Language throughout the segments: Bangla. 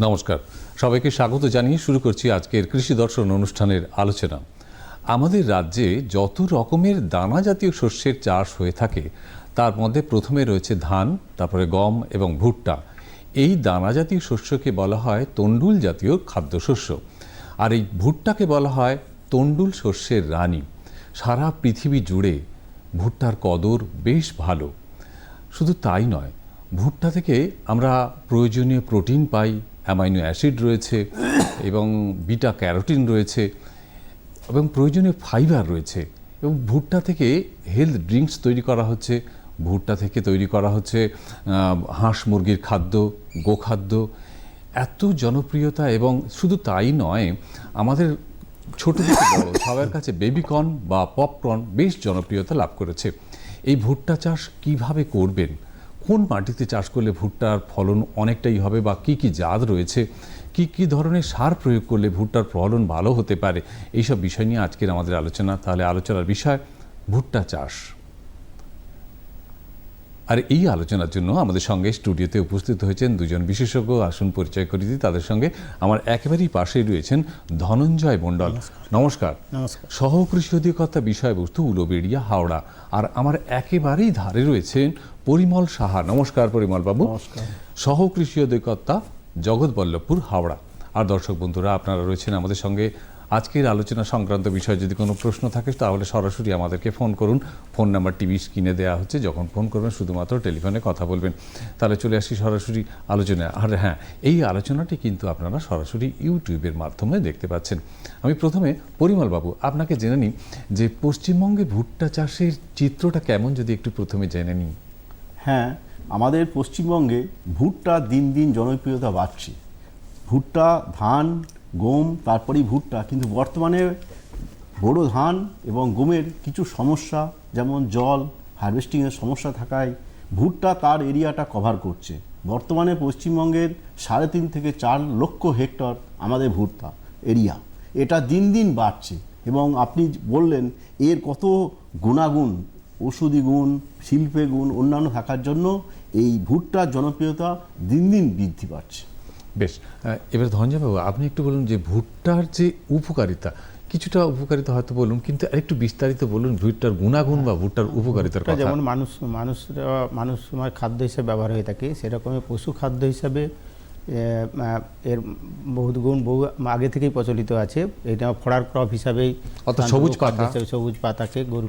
নমস্কার। সবাইকে স্বাগত জানিয়ে শুরু করছি আজকের কৃষি দর্শন অনুষ্ঠানের আলোচনা। আমাদের রাজ্যে যত রকমের দানা জাতীয় শস্যের চাষ হয়ে থাকে, তার মধ্যে প্রথমে রয়েছে ধান, তারপরে গম এবং ভুট্টা। এই দানা জাতীয় শস্যকে বলা হয় তন্ডুল জাতীয় খাদ্যশস্য। আর এই ভুট্টাকে বলা হয় তন্ডুল শস্যের রানী। সারা পৃথিবী জুড়ে ভুট্টার কদর বেশ ভালো। শুধু তাই নয়, ভুট্টা থেকে আমরা প্রয়োজনীয় প্রোটিন পাই অ্যামাইনো অ্যাসিড রয়েছে এবং বিটা ক্যারোটিন রয়েছে এবং প্রয়োজনীয় ফাইবার রয়েছে এবং ভুট্টা থেকে হেলথ ড্রিঙ্কস তৈরি করা হচ্ছে। ভুট্টা থেকে তৈরি করা হচ্ছে হাঁস মুরগির খাদ্য, গোখাদ্য। এত জনপ্রিয়তা এবং শুধু তাই নয়, আমাদের ছোট থেকে বড় সবার কাছে বেবিকর্ন বা পপকর্ন বেশ জনপ্রিয়তা লাভ করেছে। এই ভুট্টা চাষ কীভাবে করবেন? কোন মাটিতে চাষ করলে ভুট্টার ফলন অনেকটাই হবে বা কি কি জাত রয়েছে? কি কি ধরনের সার প্রয়োগ করলে ভুট্টার ফলন ভালো হতে পারে? এইসব বিষয় নিয়ে আজকের আমাদের আলোচনা। তাহলে আলোচনার বিষয় ভুট্টা চাষ। আর এই আলোচনার জন্য আমাদের সঙ্গে স্টুডিওতে উপস্থিত হয়েছেন দুজন বিশেষজ্ঞ। আসন পরিচয় করে দিই তাদের সঙ্গে। আমার একেবারেই পাশেই রয়েছেন ধনঞ্জয় মণ্ডল। নমস্কার। নমস্কার। সহ অধিকর্তা বিষয়বস্তু উলোবেড়িয়া হাওড়া। আর আমার একেবারেই ধারে রয়েছেন পরিমল সাহা। নমস্কার পরিমল বাবু। নমস্কার। সহ কৃষি অধিকর্তা জগৎবল্লভপুর হাওড়া। আর দর্শক বন্ধুরা আপনারা রয়েছেন আমাদের সঙ্গে আজকের আলোচনা সংক্রান্ত বিষয়ে যদি কোনো প্রশ্ন থাকে, তাহলে সরাসরি আমাদেরকে ফোন করুন। ফোন নাম্বার টিভি স্ক্রিনে দেওয়া হচ্ছে, যখন ফোন করবেন শুধুমাত্র টেলিফোনে কথা বলবেন। তাহলে চলে আসি সরাসরি আলোচনায়। আর হ্যাঁ এই আলোচনাটি কিন্তু আপনারা সরাসরি ইউটিউবের মাধ্যমে দেখতে পাচ্ছেন। আমি প্রথমে পরিমল বাবু, আপনাকে জেনে নিই যে পশ্চিমবঙ্গে ভুট্টা চাষের চিত্রটা কেমন, যদি একটু প্রথমে জেনে নিই। হ্যাঁ আমাদের পশ্চিমবঙ্গে ভুট্টা দিন দিন জনপ্রিয়তা বাড়ছে। ভুট্টা, ধান গম, তারপরেই ভুট্টা। কিন্তু বর্তমানে বড় ধান এবং গমের কিছু সমস্যা, যেমন জল হারভেস্টিংয়ের সমস্যা থাকায় ভুট্টা তার এরিয়াটা কভার করছে। বর্তমানে পশ্চিমবঙ্গের সাড়ে তিন থেকে চার লক্ষ হেক্টর আমাদের ভুট্টা এরিয়া। এটা দিন দিন বাড়ছে এবং আপনি বললেন এর কত গুণাগুণ ওষুধি গুণ, শিল্পে গুণ, অন্যান্য থাকার জন্য এই ভুট্টার জনপ্রিয়তা দিন দিন বৃদ্ধি পাচ্ছে। বেশ। এবার ধনঞ্জয় বাবু আপনি একটু বলুন যে ভুট্টার যে উপকারিতা কিছুটা উপকারিতা হয়তো বলুন কিন্তু আরেকটু বিস্তারিত বলুন ভুট্টার গুণাগুণ বা ভুট্টার উপকারিতার কথা। যেমন মানুষ মানুষরা মানুষ সময় খাদ্য হিসেবে ব্যবহার হয়ে থাকে সেরকমই পশু খাদ্য হিসাবে এর বহুত গুণ বহু আগে থেকেই প্রচলিত আছে। এটা ফড়ার ক্রপ হিসাবেই অর্থাৎ সবুজ পাতা। হিসেবে সবুজ পাতাকে গরু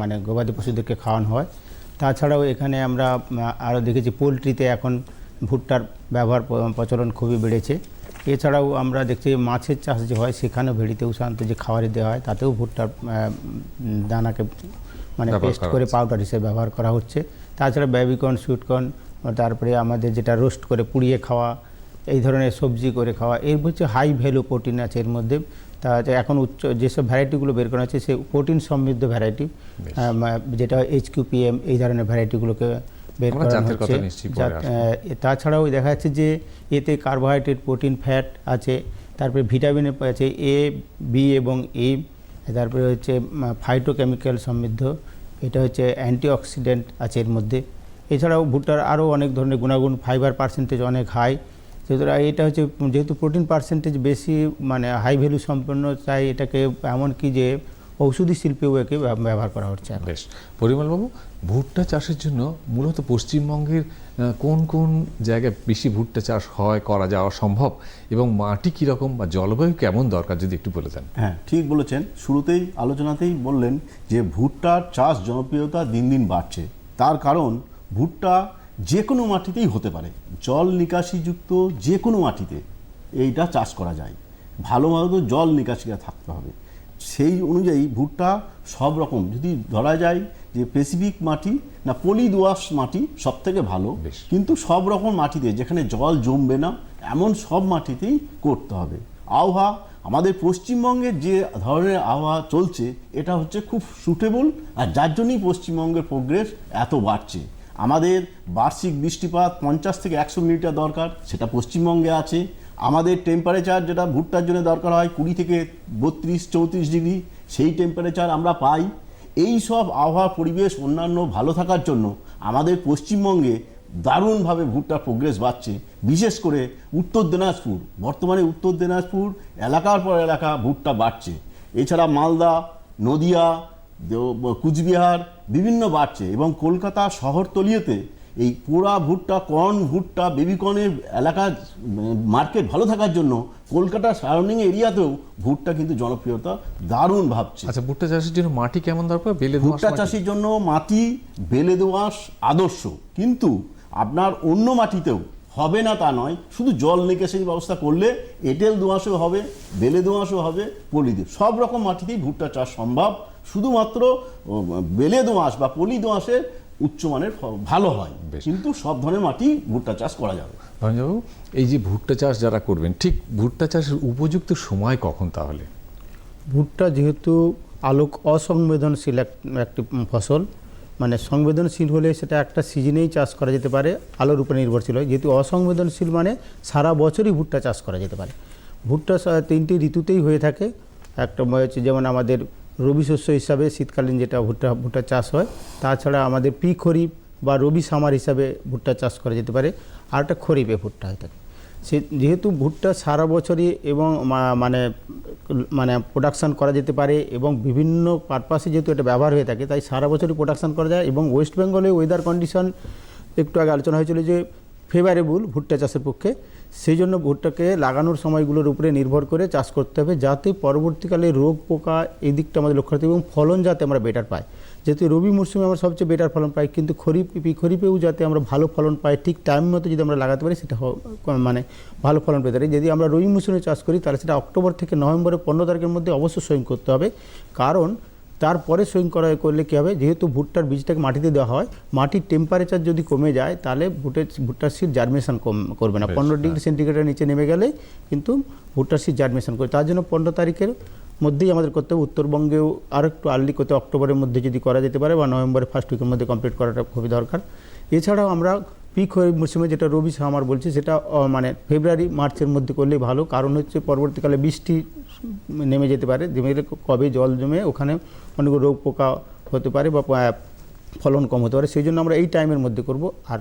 মানে গবাদি পশুদেরকে খাওয়ানো হয়। তাছাড়াও এখানে আমরা আরও দেখেছি পোলট্রিতে এখন ভুট্টার ব্যবহার প্রচলন খুবই বেড়েছে। এছাড়াও আমরা দেখছি মাছের চাষ যে হয় সেখানেও ভেড়িতেও সাধারণত যে খাবারে দেওয়া হয় তাতেও ভুট্টার দানাকে মানে পেস্ট করে পাউডার হিসেবে ব্যবহার করা হচ্ছে। তাছাড়া বেবিকর্ন সুইটকর্ন তারপরে আমাদের যেটা রোস্ট করে পুড়িয়ে খাওয়া এই ধরনের সবজি করে খাওয়া এর হচ্ছে হাই ভ্যালু প্রোটিন আছে এর মধ্যে। তা এখন উচ্চ যেসব ভ্যারাইটিগুলো বের করা হচ্ছে সে প্রোটিন সমৃদ্ধ ভ্যারাইটি যেটা এইচ কিউপিএম এই ধরনের ভ্যারাইটিগুলোকে বের করা হচ্ছে তাছাড়াও দেখা যাচ্ছে যে এতে কার্বোহাইড্রেট প্রোটিন ফ্যাট আছে তারপরে ভিটামিন আছে এ বি এবং এ তারপরে হচ্ছে ফাইটোকেমিক্যাল সমৃদ্ধ এটা হচ্ছে অ্যান্টিঅক্সিডেন্ট আছে এর মধ্যে। এছাড়াও ভুট্টার আরও অনেক ধরনের গুণাগুণ ফাইবার পার্সেন্টেজ অনেক হাই সুতরাং এটা হচ্ছে যেহেতু প্রোটিন পার্সেন্টেজ বেশি মানে হাই ভ্যালু সম্পন্ন তাই এটাকে এমনকি যে ঔষধি শিল্পেও একে ব্যব- ব্যবহার করা হচ্ছে। বেশ। পরিমলবাবু ভুট্টা চাষের জন্য মূলত পশ্চিমবঙ্গের কোন কোন জায়গায় বেশি ভুট্টা চাষ হয় করা যাওয়া সম্ভব এবং মাটি কীরকম বা জলবায়ু কেমন দরকার যদি একটু বলে দেন। হ্যাঁ ঠিক বলেছেন। শুরুতেই আলোচনাতেই বললেন যে ভুট্টার চাষ জনপ্রিয়তা দিন দিন বাড়ছে। তার কারণ ভুট্টা যে কোনো মাটিতেই হতে পারে। জল নিকাশিযুক্ত যে কোনো মাটিতে এইটা চাষ করা যায়। ভালো মতো জল নিকাশিকা থাকতে হবে। সেই অনুযায়ী ভুট্টা সব রকম যদি ধরা যায় যে স্পেসিফিক মাটি না পলি দোআঁশ মাটি সব থেকে ভালো বেশ। কিন্তু সব রকম মাটিতে যেখানে জল জমবে না এমন সব মাটিতেই করতে হবে। আবহাওয়া আমাদের পশ্চিমবঙ্গের যে ধরনের আবহাওয়া চলছে এটা হচ্ছে খুব সুটেবল আর যার জন্যই পশ্চিমবঙ্গের প্রোগ্রেস এত বাড়ছে। আমাদের বার্ষিক বৃষ্টিপাত পঞ্চাশ থেকে একশো মিলিটার দরকার সেটা পশ্চিমবঙ্গে আছে। আমাদের টেম্পারেচার যেটা ভুট্টার জন্য দরকার হয় কুড়ি থেকে বত্রিশ, চৌত্রিশ ডিগ্রি, সেই টেম্পারেচার আমরা পাই। এই সব আবহাওয়া পরিবেশ অন্যান্য ভালো থাকার জন্য আমাদের পশ্চিমবঙ্গে দারুণভাবে ভুট্টার প্রোগ্রেস বাড়ছে। বিশেষ করে উত্তর দিনাজপুর, বর্তমানে উত্তর দিনাজপুর এলাকার পর এলাকা ভুট্টা বাড়ছে। এছাড়া মালদা, নদিয়া কুচবিহার বিভিন্ন বাড়ছে এবং কলকাতা শহরতলিয়েতে এই পোড়া ভুট্টা কর্ন ভুট্টা বেবিকর্নের এলাকার মার্কেট ভালো থাকার জন্য কলকাতা সারাউন্ডিং এরিয়াতেও ভুট্টা কিন্তু জনপ্রিয়তা দারুণ ভাবছে। আচ্ছা ভুট্টা চাষের জন্য মাটি কেমন দরকার? বেলে ভুট্টা চাষের জন্য মাটি বেলে দোআঁশ আদর্শ। কিন্তু আপনার অন্য মাটিতেও হবে না তা নয় শুধু জল নিকাশের ব্যবস্থা করলে এঁটেল দোআঁশও হবে বেলে দোআঁশও হবে পলি দোআঁশ। সব রকম মাটিতেই ভুট্টা চাষ সম্ভব। শুধুমাত্র বেলে দোআঁশ বা পলি দোআঁশে উচ্চমানের ভালো হয়। বেশ। কিন্তু সব ধরনের মাটি ভুট্টা চাষ করা যাবে ধনঞ্জয়বাবু এই যে ভুট্টা চাষ যারা করবেন ঠিক ভুট্টা চাষের উপযুক্ত সময় কখন তাহলে? ভুট্টা যেহেতু আলোক অসংবেদনশীল এক- একটি ফসল মানে সংবেদনশীল হলে সেটা একটা সিজনেই চাষ করা যেতে পারে আলোর উপরে নির্ভরশীল হয়। যেহেতু অসংবেদনশীল মানে সারা বছরই ভুট্টা চাষ করা যেতে পারে। ভুট্টা সা- তিনটি ঋতুতেই হয়ে থাকে। একটা হচ্ছে যেমন আমাদের রবি শস্য হিসাবে শীতকালীন যেটা ভুট্টা ভুট্টা চাষ হয়, তাছাড়া আমাদের পি খরিফ বা রবি সামার হিসাবে ভুট্টা চাষ করা যেতে পারে। আর একটা খরিফে ভুট্টা হয়ে থাকে। সে যেহেতু ভুট্টা সারা বছরই এবং মানে মানে প্রোডাকশন করা যেতে পারে এবং বিভিন্ন পারপাসে যেহেতু এটা ব্যবহার হয়ে থাকে, তাই সারা বছরই প্রোডাকশন করা যায় এবং ওয়েস্ট বেঙ্গলে ওয়েদার কন্ডিশন একটু আগে আলোচনা হয়েছিল যে ফেভারেবল ভুট্টা চাষের পক্ষে সেই জন্য ভুট্টাকে লাগানোর সময়গুলোর উপরে নির্ভর করে চাষ করতে হবে যাতে পরবর্তীকালে রোগ পোকা এই দিকটা আমাদের লক্ষ্য রাখতে হবে এবং ফলন যাতে আমরা বেটার পাই। যেহেতু রবি মরশুমে আমরা সবচেয়ে বেটার ফলন পাই, কিন্তু খরিফ, খরিফেও যাতে আমরা ভালো ফলন পাই, ঠিক টাইম মতো যদি আমরা লাগাতে পারি সেটা মানে ভালো ফলন পেতে পারি। যদি আমরা রবি মরশুমে চাষ করি তাহলে সেটা অক্টোবর থেকে নভেম্বরের পনেরো তারিখের মধ্যে অবশ্যই সইং করতে হবে। কারণ তারপরে সইং করা করলে কী হবে? যেহেতু ভুট্টার বীজটাকে মাটিতে দেওয়া হয় মাটির টেম্পারেচার যদি কমে যায় তাহলে ভুটের ভুট্টার সিড জার্মিনেশন কম করবে না। পনেরো ডিগ্রি সেন্টিগ্রেডের নিচে নেমে গেলে কিন্তু ভুট্টার সিড জার্মিনেশন করে তার জন্য পনেরো তারিখের মধ্যেই আমাদের করতে হবে। উত্তরবঙ্গেও আরও একটু আর্লি করতে অক্টোবরের মধ্যে যদি করা যেতে পারে বা নভেম্বরের ফার্স্ট উইকের মধ্যে কমপ্লিট করাটা খুবই দরকার। এছাড়াও আমরা পিক খরিফ মরশুমে যেটা রবি সামার বলছি, সেটা মানে ফেব্রুয়ারি, মার্চের মধ্যে করলেই ভালো। কারণ হচ্ছে পরবর্তীকালে বৃষ্টি নেমে যেতে পারে। জমে গেলে কবে জল জমে ওখানে অনেক রোগ পোকা হতে পারে বা ফলন কম হতে পারে। সেই জন্য আমরা এই টাইমের মধ্যে করব। আর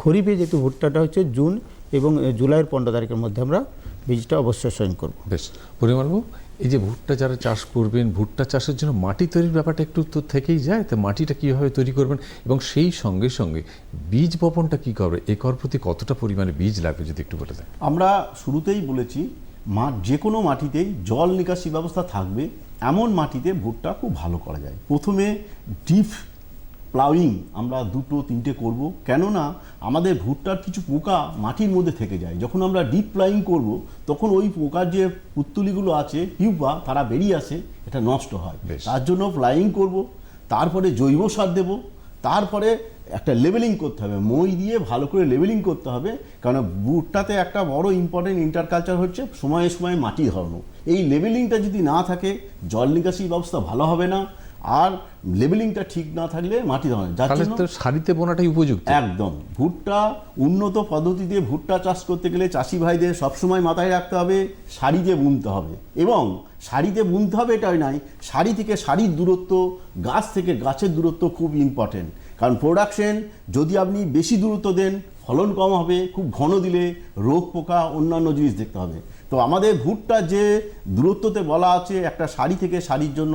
খরিফে যেহেতু ভুট্টাটা হচ্ছে জুন এবং জুলাইয়ের পনেরো তারিখের মধ্যে আমরা বীজটা অবশ্যই সইন করব। বেশ। পরিমাণবাবু এই যে ভুট্টা যারা চাষ করবেন, ভুট্টা চাষের জন্য মাটি তৈরির ব্যাপারটা একটু তো থেকেই যায়, তো মাটিটা কীভাবে তৈরি করবেন? এবং সেই সঙ্গে সঙ্গে বীজ বপনটা কী করবে? একর প্রতি কতটা পরিমাণে বীজ লাগবে যদি একটু বলে দেন? আমরা শুরুতেই বলেছি, মা যে কোনো মাটিতেই জল নিকাশি ব্যবস্থা থাকবে, এমন মাটিতে ভুট্টা খুব ভালো করা যায়। প্রথমে ডিপ প্লাউইং আমরা দুটো তিনটে করব। কেননা আমাদের ভুট্টার কিছু পোকা মাটির মধ্যে থেকে যায়। যখন আমরা ডিপ প্লাউইং করব তখন ওই পোকার যে পুত্তুলিগুলো আছে পিউপা তারা বেরিয়ে আসে এটা নষ্ট হয়। তার জন্য প্লাইং করব তারপরে জৈব সার দেব তারপরে একটা লেভেলিং করতে হবে। মই দিয়ে ভালো করে লেভেলিং করতে হবে কারণ ভুট্টাতে একটা বড় ইম্পর্টেন্ট ইন্টারকালচার হচ্ছে সময়ে সময়ে মাটি ধরানো। এই লেভেলিংটা যদি না থাকে জল নিকাশি ব্যবস্থা ভালো হবে না। আর লেভেলিংটা ঠিক না থাকলে মাটি ধরানো যার তাহলে জন্য তো সারিতে বোনাটাই উপযুক্ত। একদম। ভুট্টা উন্নত পদ্ধতিতে ভুট্টা চাষ করতে গেলে চাষি ভাইদের সবসময় মাথায় রাখতে হবে সারিতে বুনতে হবে। এবং সারিতে বুনতে হবে এটাই নয় সারি থেকে সারির দূরত্ব গাছ থেকে গাছের দূরত্ব খুব ইম্পর্টেন্ট কারণ প্রোডাকশন যদি আপনি বেশি দূরত্ব দেন ফলন কম হবে খুব ঘন দিলে রোগ পোকা অন্যান্য জিনিস দেখতে হবে। তো আমাদের ভুট্টা যে দূরত্বতে বলা আছে একটা শাড়ি থেকে শাড়ির জন্য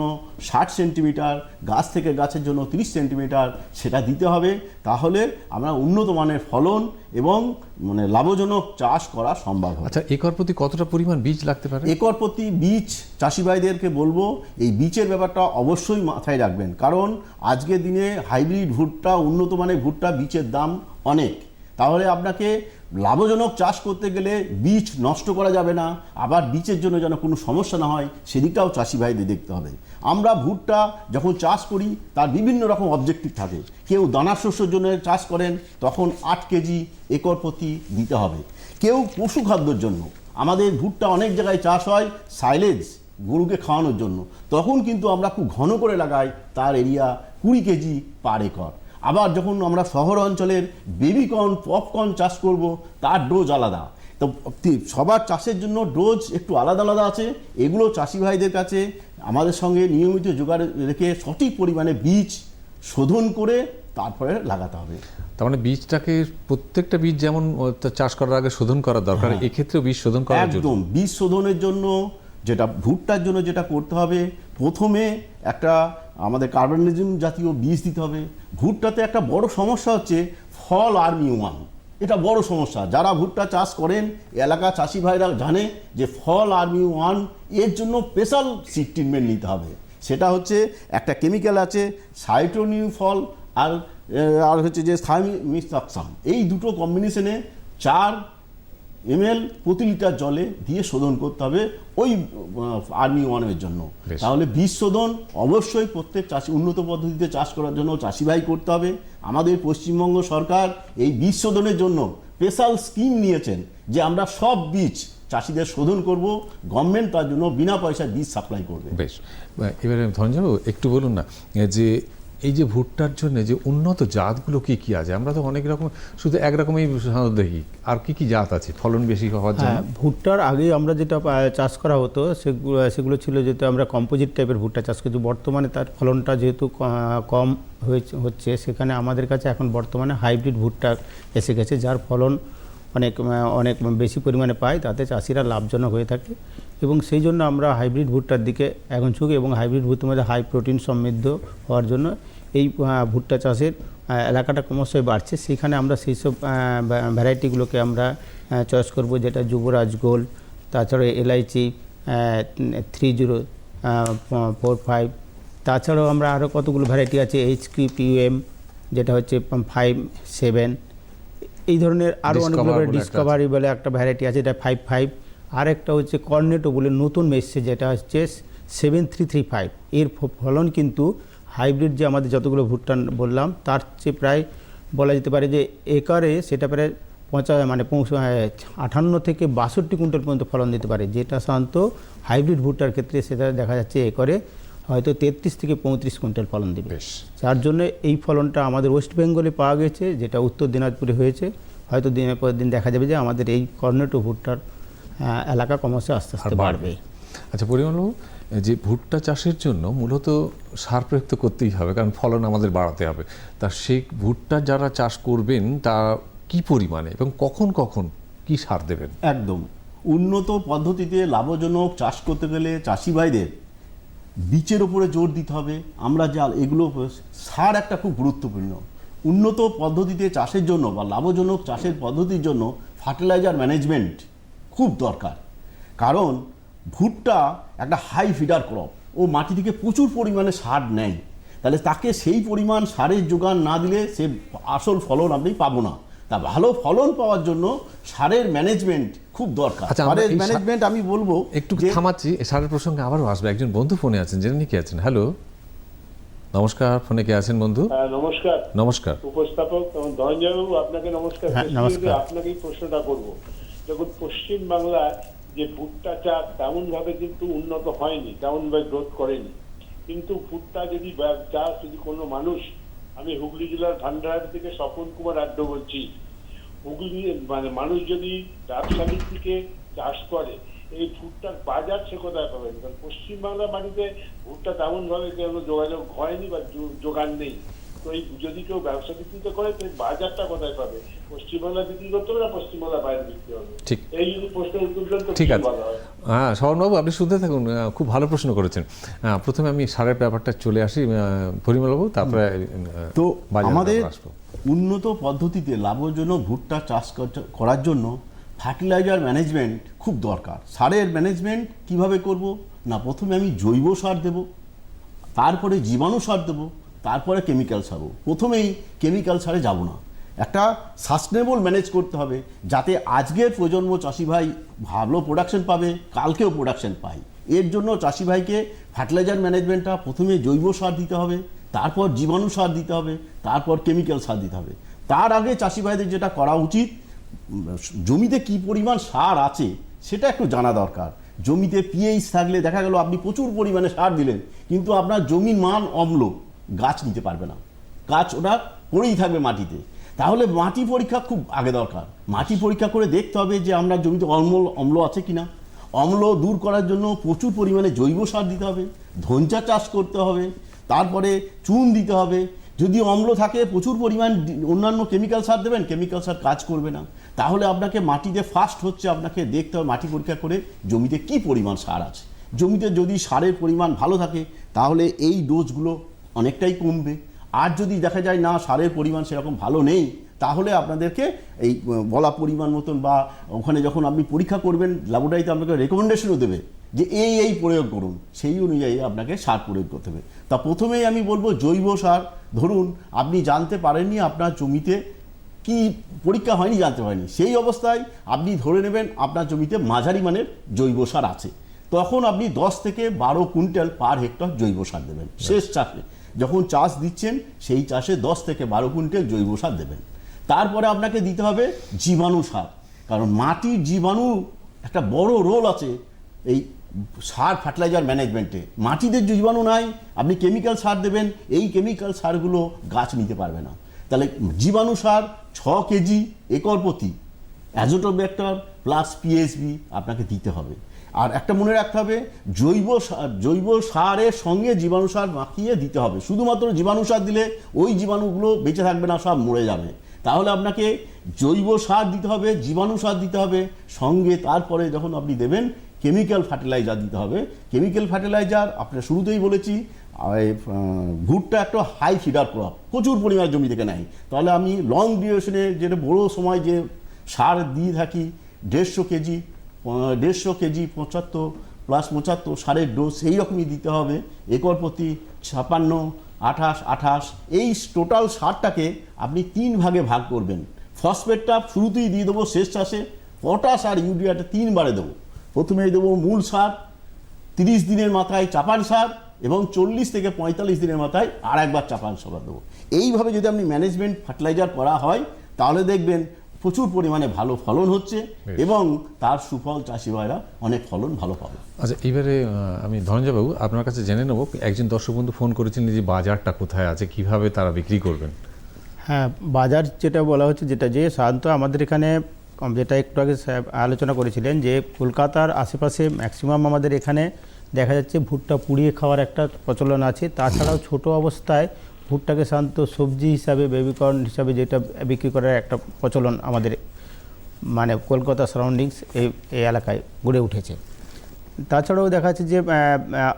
ষাট সেন্টিমিটার গাছ থেকে গাছের জন্য তিরিশ সেন্টিমিটার সেটা দিতে হবে। তাহলে আমরা উন্নত মানের ফলন এবং মানে লাভজনক চাষ করা সম্ভব হবে। আচ্ছা একর প্রতি কতটা পরিমাণ বীজ লাগতে পারে? একর প্রতি বীজ চাষি ভাইদেরকে বলব এই বীজের ব্যাপারটা অবশ্যই মাথায় রাখবেন। কারণ আজকের দিনে হাইব্রিড ভুট্টা উন্নত মানের ভুট্টা বীজের দাম অনেক। তাহলে আপনাকে লাভজনক চাষ করতে গেলে বীজ নষ্ট করা যাবে না, আবার বীজের জন্য যেন কোনো সমস্যা না হয়, সেদিকটাও চাষি ভাইদের দেখতে হবে। আমরা ভুট্টা যখন চাষ করি, তার বিভিন্ন রকম অবজেক্টিভ থাকে। কেউ দানা শস্যের জন্য চাষ করেন, তখন আট কেজি একর প্রতি দিতে হবে। কেউ পশু খাদ্যর জন্য। আমাদের ভুট্টা অনেক জায়গায় চাষ হয় সাইলেজ গরুকে খাওয়ানোর জন্য। তখন কিন্তু আমরা খুব ঘন করে লাগাই, তার এরিয়া কুড়ি কেজি পার একর। আবার যখন আমরা শহর অঞ্চলের বেবিকর্ন পপকর্ন চাষ করব তার ডোজ আলাদা। তো সবার চাষের জন্য ডোজ একটু আলাদা আলাদা আছে। এগুলো চাষি ভাইদের কাছে আমাদের সঙ্গে নিয়মিত জোগাড় রেখে সঠিক পরিমাণে বীজ শোধন করে তারপরে লাগাতে হবে। তার মানে বীজটাকে প্রত্যেকটা বীজ যেমন চাষ করার আগে শোধন করা দরকার এক্ষেত্রেও বীজ শোধন করা একদম। বীজ শোধনের জন্য যেটা ভুট্টার জন্য যেটা করতে হবে, প্রথমে একটা আমাদের কার্বনিজম জাতীয় বীজ দিতে হবে। ভুট্টাতে একটা বড় সমস্যা হচ্ছে ফল আর্মি ওয়ান এটা বড় সমস্যা। যারা ভুট্টা চাষ করেন, এলাকা চাষি ভাইরা জানে যে ফল আর্মি ওয়ানের জন্য স্পেশাল সিড ট্রিটমেন্ট নিতে হবে। সেটা হচ্ছে একটা কেমিক্যাল আছে সাইট্রোনিউ ফল আর আর হচ্ছে যে থাইমিসাকসাম এই দুটো কম্বিনেশনে চার এমএল প্রতি লিটার জলে দিয়ে শোধন করতে হবে ওই আর্মি ওয়ানের জন্য। তাহলে বীজ শোধন অবশ্যই প্রত্যেক চাষি উন্নত পদ্ধতিতে চাষ করার জন্য চাষি ভাই করতে হবে। আমাদের পশ্চিমবঙ্গ সরকার এই বীজ শোধনের জন্য স্পেশাল স্কিম নিয়েছেন যে আমরা সব বীজ চাষিদের শোধন করব। গভর্নমেন্ট তার জন্য বিনা পয়সায় বীজ সাপ্লাই করবে। বেশ। এবারে ধনঞ্জয়বাবু একটু বলুন না যে এই যে ভুট্টার জন্য যে উন্নত জাতগুলো কি কি আছে? আমরা তো অনেক রকম শুধু একরকমই সাধারণত দেখি। আর কি কি জাত আছে? ফলন বেশি হওয়ার জন্য? হ্যাঁ ভুট্টার আগে আমরা যেটা চাষ করা হতো সেগুলো সেগুলো ছিল যেহেতু আমরা কম্পোজিট টাইপের ভুট্টা চাষ করছি বর্তমানে তার ফলনটা যেহেতু কম হচ্ছে, সেখানে আমাদের কাছে এখন বর্তমানে হাইব্রিড ভুট্টা এসে গেছে, যার ফলন অনেক অনেক বেশি পরিমাণে পায়। তাতে চাষিরা লাভজনক হয়ে থাকে। এবং সেই জন্য আমরা হাইব্রিড ভুট্টার দিকে এখন ঝুঁকি এবং হাইব্রিড ভুট্টার মধ্যে হাই প্রোটিন সমৃদ্ধ হওয়ার জন্য এই ভুট্টা চাষের এলাকাটা ক্রমশই বাড়ছে সেখানে আমরা সেই সব ভ্যারাইটিগুলোকে আমরা চয়েস করব যেটা যুবরাজ গোল্ড তাছাড়া LIH three zero four five তাছাড়াও আমরা আরও কতগুলো ভ্যারাইটি আছে এইচ কিউ পিউএম যেটা হচ্ছে ফাইভ সেভেন এই ধরনের আরও অনেকগুলো। ডিসকভারি বলে একটা ভ্যারাইটি আছে এটা ফাইভ ফাইভ আর একটা হচ্ছে কর্নেটো বলে নতুন এসছে যেটা হচ্ছে সেভেন থ্রি থ্রি ফাইভ এর ফলন কিন্তু হাইব্রিড যে আমাদের যতগুলো ভুট্টা বললাম তার চেয়ে প্রায় বলা যেতে পারে যে একরে সেটা প্রায় পঁচা মানে পৌঁছ- আটান্ন থেকে বাষট্টি কুইন্টাল পর্যন্ত ফলন দিতে পারে। যেটা সাধারণত হাইব্রিড ভুট্টার ক্ষেত্রে সেটা দেখা যাচ্ছে একরে হয়তো তেত্রিশ থেকে পঁয়ত্রিশ কুইন্টাল ফলন দেবে। যার জন্য এই ফলনটা আমাদের ওয়েস্ট বেঙ্গলে পাওয়া গেছে যেটা উত্তর দিনাজপুরে হয়েছে। হয়তো দিনের পর দিন দেখা যাবে যে আমাদের এই কর্নেটো ভুট্টার এলাকা ক্রমশ আস্তে আস্তে বাড়বে। আচ্ছা পরিমলবাবু যে ভুট্টা চাষের জন্য মূলত সার প্রয়োগ তো করতেই হবে কারণ ফলন আমাদের বাড়াতে হবে। তা সেই ভুট্টা যারা চাষ করবেন তা কি পরিমাণে এবং কখন কখন কি সার দেবেন? একদম। উন্নত পদ্ধতিতে লাভজনক চাষ করতে গেলে চাষি ভাইদের বীজের উপরে জোর দিতে হবে। আমরা যা এগুলো সার একটা খুব গুরুত্বপূর্ণ। উন্নত পদ্ধতিতে চাষের জন্য বা লাভজনক চাষের পদ্ধতির জন্য ফার্টিলাইজার ম্যানেজমেন্ট খুব দরকার। কারণ ভুট্টা একটা হাই ফিডার ক্রপ ও মাটি থেকে প্রচুর পরিমাণে সার নেয়। তাহলে তাকে সেই পরিমাণ সারের যোগান না দিলে সে আসল ফলন আপনি পাবো না। তা ভালো ফলন পাওয়ার জন্য সারের ম্যানেজমেন্ট খুব দরকার। আচ্ছা, সারের ম্যানেজমেন্ট আমি বলব একটু থামাচ্ছি সারের প্রসঙ্গে আবারও আসবে একজন বন্ধু ফোনে আছেন জেনে নিয়ে কে আছেন? হ্যালো নমস্কার ফোনে কে আছেন বন্ধু? হ্যাঁ নমস্কার। নমস্কার। উপস্থাপক এবং ধনঞ্জয়বাবু আপনাকে নমস্কার। হ্যাঁ, আপনাকেই প্রশ্নটা করব। দেখুন পশ্চিম বাংলায় যে ভুট্টা চাষ তেমন ভাবে কিন্তু উন্নত হয়নি তেমন ভাবে গ্রোথ করেনি। কিন্তু ভুট্টা যদি চাষ যদি কোনো মানুষ, আমি হুগলি জেলার ভান্ডার থেকে স্বপন কুমার আড্ড বলছি, হুগলি মানে মানুষ যদি ব্যবসায়িক থেকে চাষ করে, এই ভুট্টার বাজার সে কোথায় পাবেন কারণ পশ্চিমবাংলা মাটিতে ভুট্টা তেমন ভাবে কোনো যোগাযোগ হয়নি বা যোগান নেই। তো এই যদি কেউ ব্যবসা বিক্রিতে করে তো বাজারটা কোথায় পাবে? পশ্চিমবাংলা বিক্রি করতে হবে না পশ্চিমবাংলা বাইরে বিক্রি হবে? ঠিক। এই যদি প্রশ্নের উত্তর দেন তো ঠিক আছে। হ্যাঁ। শরণবাবু আপনি শুনতে থাকুন খুব ভালো প্রশ্ন করেছেন। প্রথমে আমি সারের ব্যাপারটা চলে আসি পরিমলবাবু তারপরে তো আমাদের উন্নত পদ্ধতিতে লাভজনক ভুট্টা চাষ করার জন্য ফার্টিলাইজার ম্যানেজমেন্ট খুব দরকার। সারের ম্যানেজমেন্ট কীভাবে করব? না প্রথমে আমি জৈব সার দেব তারপরে জীবাণু সার দেবো তারপরে কেমিক্যাল সারও প্রথমেই কেমিক্যাল সারে যাব না। একটা সাস্টেনেবল ম্যানেজ করতে হবে, যাতে আজকের প্রজন্ম চাষি ভাই ভালো প্রোডাকশন পাবে, কালকেও প্রোডাকশন পায়। এর জন্য চাষি ভাইকে ফার্টিলাইজার ম্যানেজমেন্টটা প্রথমে জৈব সার দিতে হবে, তারপর জীবাণু সার দিতে হবে, তারপর কেমিক্যাল সার দিতে হবে। তার আগে চাষি ভাইদের যেটা করা উচিত জমিতে কি পরিমাণ সার আছে সেটা একটু জানা দরকার। জমিতে পিএইচ থাকলে দেখা গেল আপনি প্রচুর পরিমাণে সার দিলেন, কিন্তু আপনার জমির মান অম্ল। গাছ নিতে পারবে না। গাছ ওটা পড়েই থাকবে মাটিতে। তাহলে মাটি পরীক্ষা খুব আগে দরকার। মাটি পরীক্ষা করে দেখতে হবে যে আমরা জমিতে অম্ল অম্ল আছে কিনা। অম্ল দূর করার জন্য প্রচুর পরিমাণে জৈব সার দিতে হবে ধঞ্চা চাষ করতে হবে, তারপরে চুন দিতে হবে। যদি অম্ল থাকে, প্রচুর পরিমাণ অন্যান্য কেমিক্যাল সার দেবেন, কেমিক্যাল সার কাজ করবে না। তাহলে আপনাকে মাটিতে ফার্স্ট হচ্ছে আপনাকে দেখতে হবে মাটি পরীক্ষা করে জমিতে কি পরিমাণ সার আছে। জমিতে যদি সারের পরিমাণ ভালো থাকে, তাহলে এই ডোজগুলো অনেকটাই কমবে। আর যদি দেখা যায়, না, সারের পরিমাণ সেরকম ভালো নেই, তাহলে আপনাদেরকে এই বলা পরিমাণ মতন বা ওখানে যখন আপনি পরীক্ষা করবেন ল্যাবরেটরিতে আপনাকে রেকমেন্ডেশনও দেবে যে এই এই প্রয়োগ করুন। সেই অনুযায়ী আপনাকে সার প্রয়োগ করতে হবে। তা প্রথমেই আমি বলব, জৈব সার, ধরুন, আপনি জানতে পারেননি আপনার জমিতে কি পরীক্ষা হয়নি, জানতে পারেনি সেই অবস্থায় আপনি ধরে নেবেন, আপনার জমিতে মাঝারি মানের জৈব সার আছে। তখন আপনি দশ থেকে বারো কুইন্টাল পার হেক্টর জৈব সার দেবেন। শেষ চাষে যখন চাষ দিচ্ছেন, সেই চাষে দশ থেকে বারো কুইন্টাল জৈব সার দেবেন। তারপরে আপনাকে দিতে হবে জীবাণু সার। কারণ মাটির জীবাণু একটা বড় রোল আছে এই সার ফার্টিলাইজার ম্যানেজমেন্টে মাটিদের জীবাণু নাই, আপনি কেমিক্যাল সার দেবেন, এই কেমিক্যাল সারগুলো গাছ নিতে পারবে না। তাহলে জীবাণু সার ছ কেজি একর প্রতি। অ্যাজোটোব্যাক্টর প্লাস পিএসবি আপনাকে দিতে হবে। আর একটা মনে রাখতে হবে, জৈব সার জৈব সারের সঙ্গে জীবাণু সার মাখিয়ে দিতে হবে। শুধুমাত্র জীবাণু সার দিলে ওই জীবাণুগুলো বেঁচে থাকবে না, সব মরে যাবে। তাহলে আপনাকে জৈব সার দিতে হবে, জীবাণু সার দিতে হবে, সঙ্গে তারপরে যখন আপনি দেবেন কেমিক্যাল ফার্টিলাইজার দিতে হবে। কেমিক্যাল ফার্টিলাইজার আপনার শুরুতেই বলেছি ভুট্টা একটা হাই ফিডার ক্রপ প্রচুর পরিমাণে জমি থেকে নেয়। তাহলে আমি লং ডিউরেশনে যেটা বড়ো সময় যে সার দিয়ে থাকি, দেড়শো কেজি দেড়শো কেজি, পঁচাত্তর প্লাস পঁচাত্তর সারের ডোজ সেই রকমই দিতে হবে। একর প্রতি ছাপান্ন, আঠাশ আঠাশ, এই টোটাল সারটাকে আপনি তিন ভাগে ভাগ করবেন। ফসফেটটা শুরুতেই দিয়ে দেবো শেষ চাষে, পটাশ আর ইউরিয়াটা তিনবারে দেবো। প্রথমেই দেবো মূল সার, তিরিশ দিনের মাথায় চাপান সার এবং চল্লিশ থেকে পঁয়তাল্লিশ দিনের মাথায় আর একবার চাপান সার দেবো। এইভাবে যদি আপনি ম্যানেজমেন্ট ফার্টিলাইজার করা হয়, তাহলে দেখবেন প্রচুর পরিমাণে ভালো ফলন হচ্ছে এবং তার সুফল চাষি ভাইরা অনেক ফলন ভালো পাবে। আচ্ছা এবারে আমি ধনঞ্জয়বাবু আপনার কাছে জেনে নেব একজন দর্শক বন্ধু ফোন করেছিলেন যে বাজারটা কোথায় আছে কীভাবে তারা বিক্রি করবেন? হ্যাঁ বাজার যেটা বলা হচ্ছে যেটা যে সাধারণত আমাদের এখানে যেটা একটু আগে স্যার আলোচনা করেছিলেন যে কলকাতার আশেপাশে ম্যাক্সিমাম আমাদের এখানে দেখা যাচ্ছে ভুট্টা পুড়িয়ে খাওয়ার একটা প্রচলন আছে। তাছাড়াও ছোট অবস্থায় ভুট্টাকে সাধারণত সবজি হিসাবে বেবিকর্ন হিসাবে যেটা বিক্রি করার একটা প্রচলন আমাদের মানে কলকাতা সারাউন্ডিংস এই এই এলাকায় গড়ে উঠেছে। তাছাড়াও দেখা যাচ্ছে যে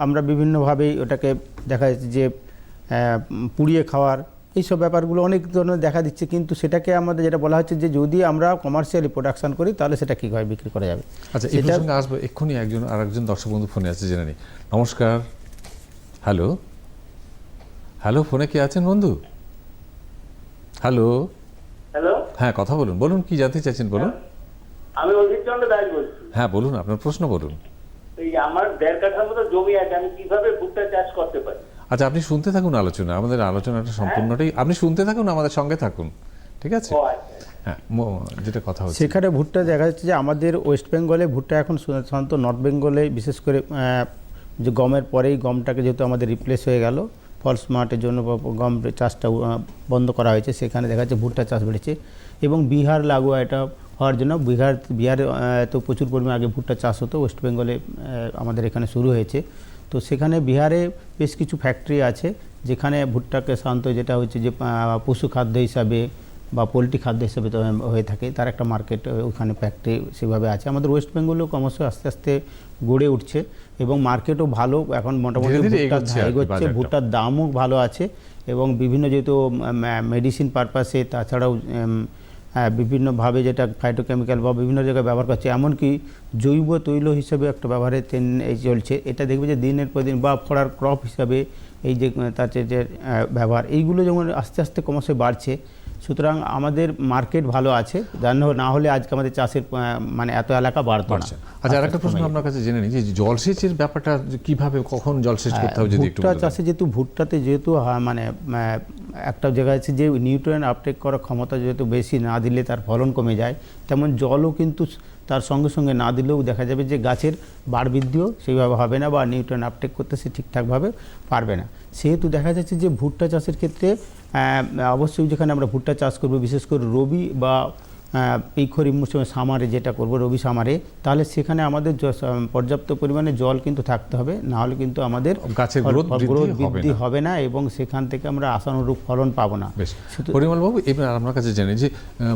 আমরা বিভিন্নভাবে ওটাকে দেখা যাচ্ছে যে পুড়িয়ে খাওয়ার এইসব ব্যাপারগুলো অনেক ধরনের দেখা দিচ্ছে কিন্তু সেটাকে আমাদের যেটা বলা হচ্ছে যে যদি আমরা কমার্শিয়ালি প্রোডাকশন করি তাহলে সেটা কীভাবে বিক্রি করা যাবে? আচ্ছা এই প্রসঙ্গে আসব এক্ষুনি একজন আর একজন দর্শক বন্ধু ফোনে আছে জেনে নিই। নমস্কার। হ্যালো। হ্যালো ফোনে কে আছেন বন্ধু? হ্যালো? হ্যালো? হ্যাঁ কথা বলুন। বলুন কি জানতে চাইছেন বলুন? আমি অজিত চন্দ্র দাস বলছি। হ্যাঁ বলুন আপনার প্রশ্ন বলুন। এই আমার দেড় কাঠার মতো জমি আছে আমি কীভাবে ভুট্টা চাষ করতে পারি? আচ্ছা আপনি শুনতে থাকুন আলোচনা। আমাদের আলোচনাটা সম্পূর্ণটাই আপনি শুনতে থাকুন আমাদের সঙ্গে থাকুন। ঠিক আছে? আচ্ছা। হ্যাঁ ম- যেটা কথা হচ্ছে। সেখানে ভুট্টা দেখা যাচ্ছে যে আমাদের ওয়েস্ট বেঙ্গলে ভুট্টা এখন সাধারণত নর্থ বেঙ্গলে বিশেষ করে যে গমের পরেই গমটাকে যেহেতু আমাদের রিপ্লেস হয়ে গেল ফলস মাঠের জন্য গম চাষটা বন্ধ করা হয়েছে। সেখানে দেখা যাচ্ছে ভুট্টা চাষ বেড়েছে। এবং বিহার লাগোয়া এটা হওয়ার জন্য বিহার, বিহারে তো প্রচুর পরিমাণে আগে ভুট্টা চাষ হতো ওয়েস্ট বেঙ্গলে আমাদের এখানে শুরু হয়েছে। তো সেখানে বিহারে বেশ কিছু ফ্যাক্টরি আছে, যেখানে ভুট্টাকে সাধারণত যেটা হচ্ছে যে পশু খাদ্য হিসাবে বা পোলট্রি খাদ্য হিসেবে তো হয়ে থাকে তার একটা মার্কেট ওখানে ফ্যাক্টরি সেভাবে আছে। আমাদের ওয়েস্ট বেঙ্গলেও ক্রমশ আস্তে আস্তে গড়ে উঠছে এবং মার্কেটও ভালো। এখন মোটামুটি ধীরে ভুট্টার এগোচ্ছে দামও ভালো আছে এবং বিভিন্ন যেহেতু মেডিসিন পারপাসে তাছাড়াও বিভিন্নভাবে যেটা ফাইটোকেমিক্যাল বা বিভিন্ন জায়গায় ব্যবহার করছে এমনকি জৈব তৈল হিসেবে একটা ব্যবহারের তেন এই চলছে। এটা দেখবে যে দিনের পর দিন বা ফড়ার ক্রপ হিসাবে এই যে তার যে- যে ব্যবহার এইগুলো যেমন আস্তে আস্তে ক্রমশ বাড়ছে সুতরাং আমাদের মার্কেট ভালো আছে। না হলে আজকে আমাদের চাষের মানে এত এলাকা বাড়তো না। আচ্ছা আচ্ছা আর একটা প্রশ্ন আপনার কাছে জেনে নিই যে জলসেচের ব্যাপারটা কীভাবে কখন জলসেচ করতে হবে যদি ভুট্টা চাষে যেহেতু ভুট্টাতে যেহেতু মানে একটা জায়গায় আছে যে নিউট্রিয়েন্ট আপটেক করার ক্ষমতা যেহেতু বেশি না দিলে তার ফলন কমে যায় তেমন জলও কিন্তু তার সঙ্গে সঙ্গে না দিলেও দেখা যাবে যে গাছের বাড় বৃদ্ধিও সেইভাবে হবে না বা নিউট্রিয়েন্ট আপটেক করতে সে ঠিকঠাকভাবে পারবে না। সেহেতু দেখা যাচ্ছে যে ভুট্টা চাষের ক্ষেত্রে অবশ্যই যেখানে আমরা ভুট্টা চাষ করব বিশেষ করে রবি বা এই খরিফ মৌসুমে সামারে যেটা করব রবি সামারে তাহলে সেখানে আমাদের পর্যাপ্ত পরিমাণে জল কিন্তু থাকতে হবে। না হলে কিন্তু আমাদের গাছের ফল- বৃদ্ধি হবে না। এবং সেখান থেকে আমরা আশানুরূপ ফলন পাবো না। বেশ। শুধু- পরিমলবাবু এবার আপনার কাছে জানি যে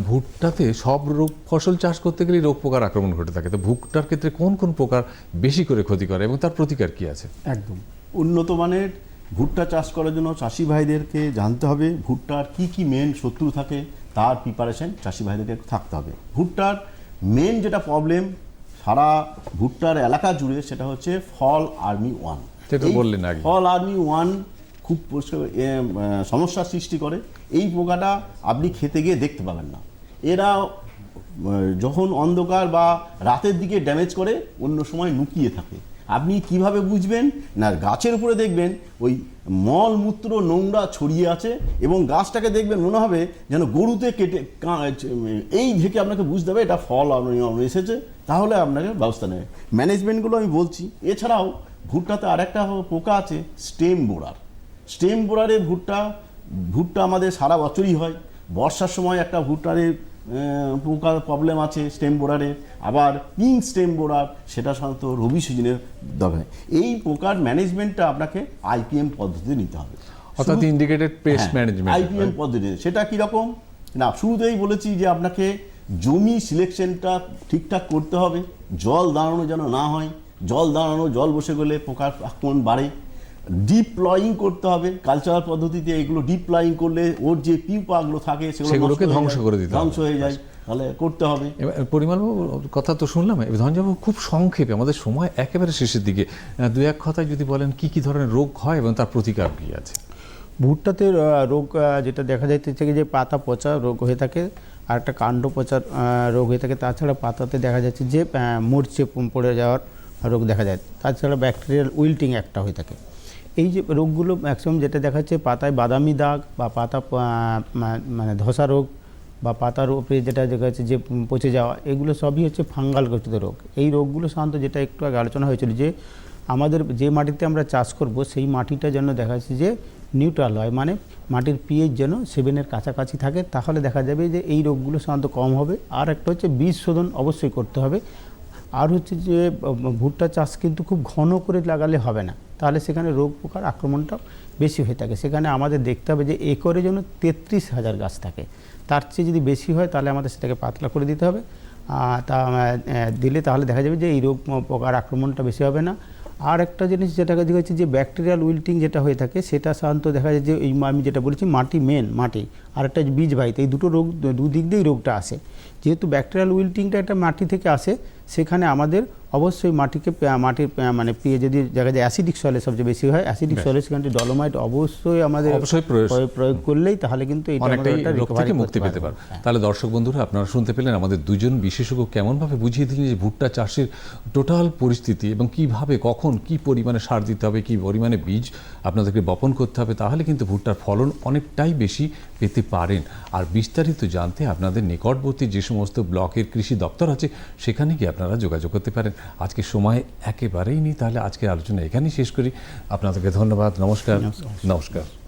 ভুট্টাতে সব রোগ ফসল চাষ করতে গেলে রোগ পোকার আক্রমণ ঘটে থাকে। তো ভুট্টার ক্ষেত্রে কোন কোন প্রকার বেশি করে ক্ষতি করে এবং তার প্রতিকার কি আছে? একদম। উন্নত মানের ভুট্টা চাষ করার জন্য চাষি ভাইদেরকে জানতে হবে ভুট্টার কি কি মেন শত্রু থাকে তার প্রিপারেশন চাষি ভাইদেরকে থাকতে হবে। ভুট্টার মেন যেটা প্রবলেম সারা ভুট্টার এলাকা জুড়ে সেটা হচ্ছে ফল আর্মি ওয়ান বললেন। ফল আর্মি ওয়ান খুব সমস্যার সৃষ্টি করে। এই পোকাটা আপনি খেতে গিয়ে দেখতে পাবেন না। এরা যখন অন্ধকার বা রাতের দিকে ড্যামেজ করে অন্য সময় লুকিয়ে থাকে। আপনি কীভাবে বুঝবেন? না, গাছের উপরে দেখবেন ওই মল মূত্র নোংরা ছড়িয়ে আছে এবং গাছটাকে দেখবেন মনে হবে যেন গরুতে কেটে এই থেকে আপনাকে বুঝতে হবে, এটা ফল এসেছে, তাহলে আপনাকে ব্যবস্থা নেবে। ম্যানেজমেন্টগুলো আমি বলছি। এছাড়াও ভুট্টাতে আরেকটা পোকা আছে, স্টেম বোরার। স্টেম বোরারে ভুট্টা ভুট্টা আমাদের সারা বছরই হয়। বর্ষার সময় একটা ভুট্টারে পোকার প্রবলেম আছে স্টেম বোরারে আবার পিঙ্ক স্টেম বোরার সেটা সাধারণত রবি সিজনে দরকার। এই পোকার ম্যানেজমেন্টটা আপনাকে আইপিএম পদ্ধতিতে নিতে হবে। অর্থাৎ ইন্ডিকেটেড পেস্ট ম্যানেজমেন্ট আইপিএম পদ্ধতি সেটা কীরকম? না শুরুতেই বলেছি যে আপনাকে জমি সিলেকশনটা ঠিকঠাক করতে হবে। জল দাঁড়ানো যেন না হয়। জল দাঁড়ানো জল বসে গেলে পোকার আক্রমণ বাড়ে। ডিপ প্লয়িং করতে হবে কালচারাল পদ্ধতিতে এগুলো ডিপ প্লয়িং করলে ওর যে পিউপাগুলো থাকে সেগুলোকে ধ্বংস করে দিতে ধ্বংস হয়ে যায় তাহলে করতে হবে। এবার পরিমলবাবুর কথা তো শুনলাম এবার ধনঞ্জয়বাবু খুব সংক্ষেপে আমাদের সময় একেবারে শেষের দিকে। দু এক কথায় যদি বলেন কি কি ধরনের রোগ হয় এবং তার প্রতিকার কি আছে? ভুট্টাতে রোগ যেটা দেখা যাচ্ছে যে পাতা পচা রোগ হয়ে থাকে আর একটা কাণ্ড পচার রোগ হয়ে থাকে তাছাড়া পাতাতে দেখা যাচ্ছে যে মরচে পড়ে যাওয়ার রোগ দেখা যায়। তাছাড়া ব্যাকটেরিয়াল উইল্টিং একটা হয়ে থাকে। এই যে রোগগুলো ম্যাক্সিমাম যেটা দেখা যাচ্ছে পাতায় বাদামি দাগ বা পাতা মানে ধসা রোগ বা পাতার উপরে যেটা দেখা যাচ্ছে যে পচে যাওয়া, এগুলো সবই হচ্ছে ফাঙ্গাল গঠিত রোগ। এই রোগগুলো সাধারণত যেটা একটু আগে আলোচনা হয়েছিল যে আমাদের যে মাটিতে আমরা চাষ করব, সেই মাটিটা যেন দেখা যাচ্ছে যে নিউট্রাল হয় মানে মাটির পিএইচ যেন সেভেনের কাছাকাছি থাকে, তাহলে দেখা যাবে যে এই রোগগুলো সাধারণত কম হবে। আর একটা হচ্ছে বীজ শোধন অবশ্যই করতে হবে। আর হচ্ছে যে, ভুট্টা চাষ কিন্তু খুব ঘন করে লাগালে হবে না। তাহলে সেখানে রোগ পোকার আক্রমণটা বেশি হয়ে থাকে। সেখানে আমাদের দেখতে হবে যে একরে জন্য তেত্রিশ হাজার গাছ থাকে। তার চেয়ে যদি বেশি হয় তাহলে আমাদের সেটাকে পাতলা করে দিতে হবে। তা দিলে তাহলে দেখা যাবে যে এই রোগ পোকার আক্রমণটা বেশি হবে না। আর একটা জিনিস যেটা দেখা যাচ্ছে যে ব্যাকটেরিয়াল উইল্টিং যেটা হয়ে থাকে, সেটা সাধারণত দেখা যায় যে এই আমি যেটা বলেছি মাটি মেন মাটি। আর একটা বীজ বাহিত, এই দুটো রোগ দুদিক দিয়েই রোগটা আসে। যেহেতু ব্যাকটেরিয়াল উইল্টিংটা একটা মাটি থেকে আসে, সেখানে আমাদের অবশ্যই মাটিকে মাটির মানে পিয়ে যদি যায় অ্যাসিডিক সলে সবচেয়ে বেশি হয় অ্যাসিডিক সলে সেখানে ডলোমাইট অবশ্যই আমাদের অবশ্যই প্রয়োগ- করলেই তাহলে কিন্তু থেকে মুক্তি পেতে পারব। পারবে। তাহলে দর্শক বন্ধুরা আপনারা শুনতে পেলেন আমাদের দুজন বিশেষজ্ঞ কেমনভাবে বুঝিয়ে দিলেন যে ভুট্টা চাষের টোটাল পরিস্থিতি এবং কীভাবে কখন কি পরিমাণে সার দিতে হবে কি পরিমাণে বীজ আপনাদেরকে বপন করতে হবে তাহলে কিন্তু ভুট্টার ফলন অনেকটাই বেশি পেতে পারেন। আর বিস্তারিত জানতে আপনাদের নিকটবর্তী যে সমস্ত ব্লকের কৃষি দপ্তর আছে সেখানে গিয়ে আপনারা যোগাযোগ করতে পারেন। আজকে সময় একেবারেই নেই তাহলে আজকের আলোচনা এখানেই শেষ করি। আপনাদেরকে ধন্যবাদ নমস্কার নমস্কার।